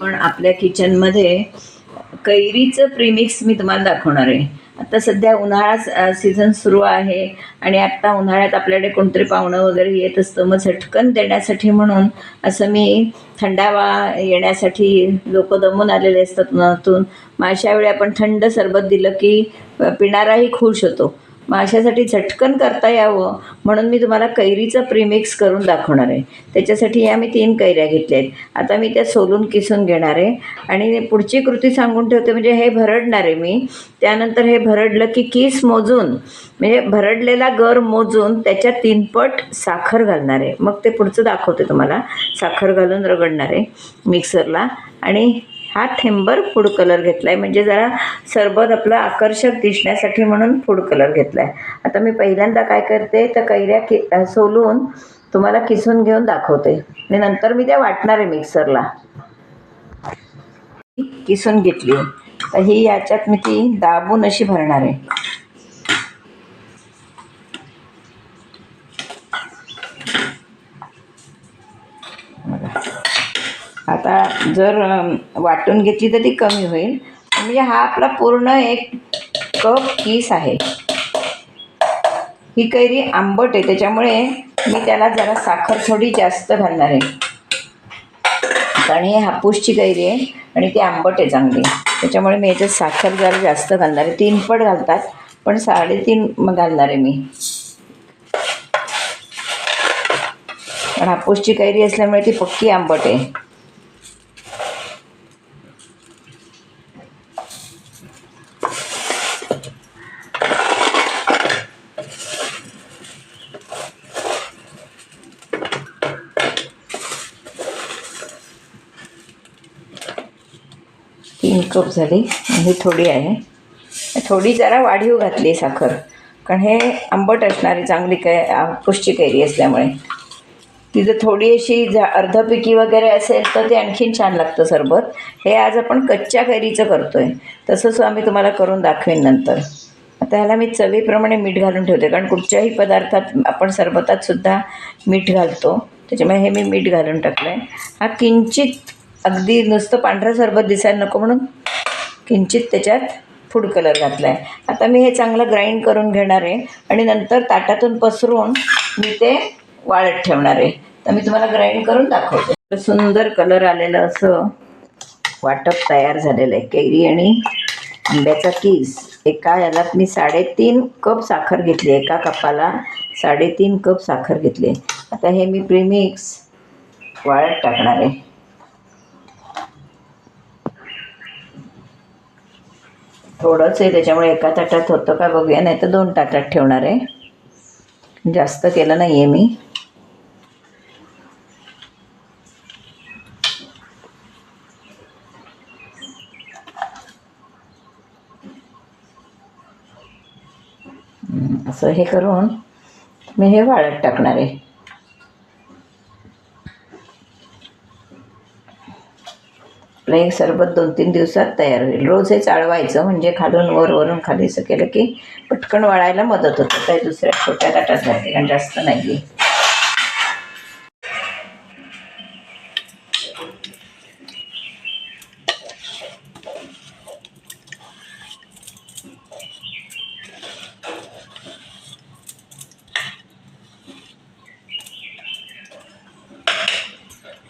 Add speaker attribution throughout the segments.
Speaker 1: पण आपल्या किचनमध्ये कैरीचं प्रीमिक्स मी तुम्हाला दाखवणार आहे. आता सध्या उन्हाळा सीझन सुरू आहे आणि आत्ता उन्हाळ्यात आपल्याकडे कोणतरी पाहुणं वगैरे येत असतं मग झटकन देण्यासाठी म्हणून असं मी थंडावा येण्यासाठी लोक दमून आलेले असतात उन्हातून. मग अशा वेळी आपण थंड सरबत दिलं की पिणाराही खुश होतो. मग अशासाठी झटकन करता यावं म्हणून मी तुम्हाला कैरीचं प्रीमिक्स करून दाखवणार आहे. त्याच्यासाठी या मी तीन कैऱ्या घेतल्या आहेत. आता मी त्या सोलून किसून घेणार आहे. आणि पुढची कृती सांगून ठेवते म्हणजे हे भरडणार आहे मी. त्यानंतर हे भरडलं की किस मोजून म्हणजे भरडलेला गर मोजून त्याच्या तीनपट साखर घालणार आहे. मग ते पुढचं दाखवते तुम्हाला. साखर घालून रगडणार आहे मिक्सरला आणि हा थेंबर फूड कलर घेतला आहे म्हणजे जरा सरबत आपलं आकर्षक दिसण्यासाठी म्हणून फूड कलर घेतला आहे आता मी पहिल्यांदा काय करते तर कैऱ्या कि सोलून तुम्हाला किसून घेऊन दाखवते. आणि नंतर मी त्या वाटणार आहे मिक्सरला. किसून घेतली. तर ही याच्यात मी ती दाबून अशी भरणार आहे. आता जर वाटून घेतली तर ती कमी होईल. म्हणजे हा आपला पूर्ण एक कप किस आहे. ही कैरी आंबट आहे त्याच्यामुळे मी त्याला जरा साखर थोडी जास्त घालणार आहे. कारण ही हापूसची कैरी आहे आणि ती आंबट आहे चांगली. त्याच्यामुळे मी याच्यात साखर जरा जास्त घालणार आहे. तीन पट घालतात पण साडेतीन घालणार आहे मी. कारण हापूसची कैरी असल्यामुळे ती पक्की आंबट आहे. तीन कप झाली. ही थोडी आहे. थोडी जरा वाढीव घातली साखर. कारण हे आंबट असणारी चांगली कै पुष्टी कैरी असल्यामुळे ती जर थोडी अशी जा अर्धपिकी वगैरे असेल तर ते आणखीन छान लागतं सरबत. हे आज आपण कच्च्या कैरीचं करतो आहे तसंच आम्ही तुम्हाला करून दाखवेन नंतर. आता ह्याला मी चवीप्रमाणे मीठ घालून ठेवते. कारण कुठच्याही पदार्थात आपण सरबतात सुद्धा मीठ घालतो. त्याच्यामुळे हे मी मीठ घालून टाकलं आहे हा किंचित अगदी नुसतं पांढरं सरबत दिसायला नको म्हणून किंचित त्याच्यात फूड कलर घातला आहे आता मी हे चांगलं ग्राइंड करून घेणार आहे आणि नंतर ताटातून पसरून मी ते वाळत ठेवणार आहे. तर मी तुम्हाला ग्राइंड करून दाखवते. सुंदर कलर आलेलं असं वाटप तयार झालेलं आहे. कैरी आणि आंब्याचा किस. एका याला मी साडेतीन कप साखर घेतली एका कपाला साडेतीन कप साखर घेतली आता हे मी प्रीमिक्स वाळत टाकणार आहे. थोडंच आहे त्याच्यामुळे एका ताटात होतं का बघूया नाही तर दोन ताटात ठेवणार आहे. जास्त केलं नाही आहे मी असं हे करून मी हे वाळत टाकणार आहे. आपलं हे सरबत दोन तीन दिवसात तयार होईल. रोज हे चाळवायचं म्हणजे खालून वर वरून खाली असं केलं की पटकन वाळायला मदत होतं. काही दुसऱ्या छोट्या ताटात घालते कारण जास्त नाही आहे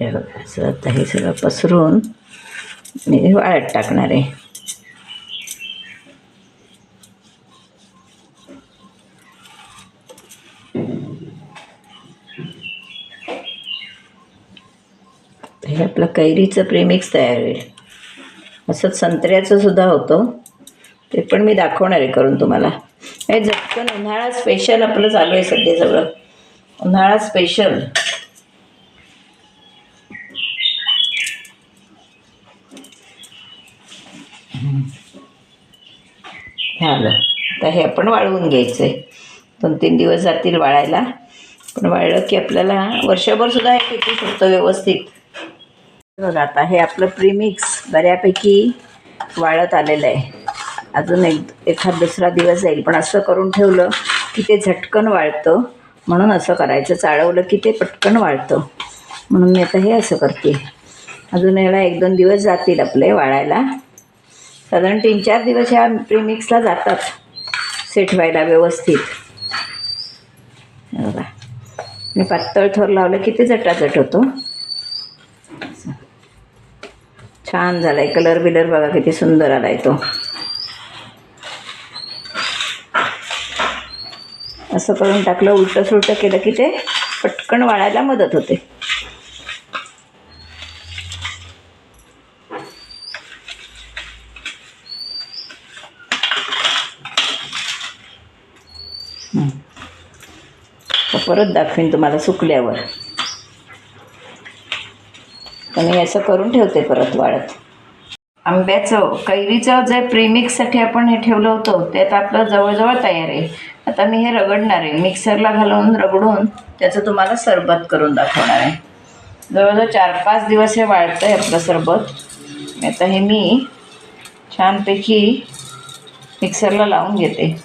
Speaker 1: हे बघा असं आता हे सगळं पसरून मी वाळत टाकणार आहे. हे आपलं कैरीचं प्रेमिक्स तयार होईल. असंच संत्र्याचं सुद्धा होतं. ते पण मी दाखवणार आहे करून तुम्हाला. हे झटकन उन्हाळा स्पेशल आपलं चालू आहे सध्या सगळं. उन्हाळा स्पेशल झालं. तर हे आपण वाळवून घ्यायचं आहे दोन तीन दिवस जातील वाळायला. पण वाळलं की आपल्याला वर्षभर सुद्धा हे पिकू शकतं व्यवस्थित. बघा आता हे आपलं प्रीमिक्स बऱ्यापैकी वाळत आलेलं आहे. अजून एक एखाद दुसरा दिवस जाईल. पण असं करून ठेवलं की ते झटकन वाळतं. म्हणून असं करायचं. चाळवलं की ते पटकन वाळतं. म्हणून मी आता हे असं करते. अजून याला एक दोन दिवस जातील आपले वाळायला. साधारण तीन चार दिवस ह्या प्रीमिक्सला जातात. सेट व्हायला व्यवस्थित. बघा. मी पातळ थोर लावलं की ते जटाजट होतो. असं. छान झालाय कलर बिलर बघा किती सुंदर आलाय तो. असं करून टाकलं उलटं सुलटं केलं की ते पटकन वाळायला मदत होते. परत दाखवीन तुम्हाला सुकल्यावर. तर मी असं करून ठेवते परत वाळत. आंब्याचं कैरीचं जे प्रीमिक्ससाठी आपण हे ठेवलं होतं त्यात आपलं जवळजवळ तयार आहे. आता मी हे रगडणार आहे. मिक्सरला घालून रगडून त्याचं तुम्हाला सरबत करून दाखवणार आहे. जवळजवळ चार पाच दिवस हे वाळतं आहे आपलं सरबत. आता हे मी छानपैकी मिक्सरला लावून घेते.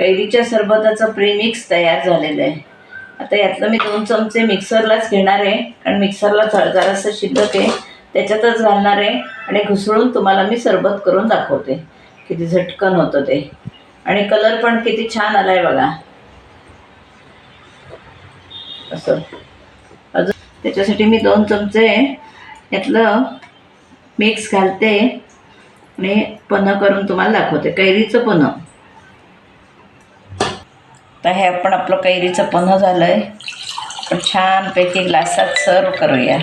Speaker 1: कैरीच्या सरबताचं प्रीमिक्स तयार झालेलं आहे. आता यातलं मी दोन चमचे मिक्सरलाच घेणार आहे. कारण मिक्सरला जरासं शिल्लक आहे. त्याच्यातच घालणार आहे. आणि घुसळून तुम्हाला मी सरबत करून दाखवते. किती झटकन होतं ते. आणि कलर पण किती छान आला आहे बघा. असं. अजून त्याच्यासाठी मी दोन चमचे यातलं मिक्स घालते. आणि पन्हं करून तुम्हाला दाखवते. कैरीचं पन्हं तर हे आपण आपलं कैरीचं पन्ह झालं आहे आपण छानपैकी ग्लासात सर्व करूया.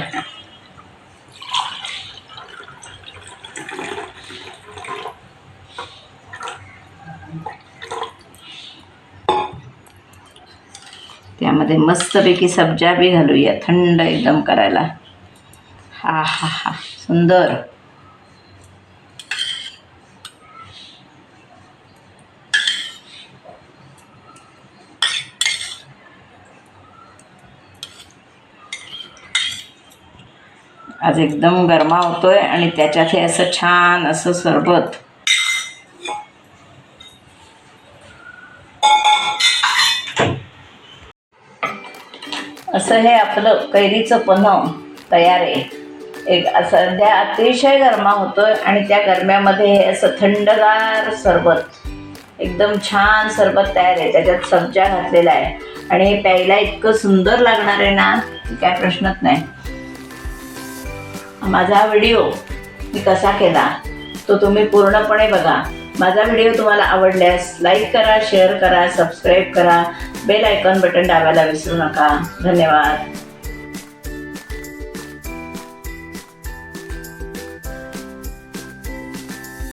Speaker 1: त्यामध्ये मस्तपैकी सब्जा बी घालूया थंड एकदम करायला. हा हा हा. सुंदर. आज एकदम गरमा होतोय आणि त्याच्यात हे असं छान असं सरबत. असं हे आपलं कैरीचं पन्ह तयार आहे. एक सध्या अतिशय गरमा होतोय आणि त्या गरम्यामध्ये हे असं थंडगार सरबत. एकदम छान सरबत तयार आहे. त्याच्यात सब्जा घातलेला आहे. आणि हे प्यायला इतकं सुंदर लागणार आहे ना काय प्रश्नच नाही. माझा व्हिडिओ मी कसा केला तो तुम्ही पूर्णपणे बघा. माझा व्हिडिओ तुम्हाला आवडल्यास लाईक करा शेअर करा सबस्क्राईब करा. बेल आयकॉन बटन दाबायला विसरू नका. धन्यवाद.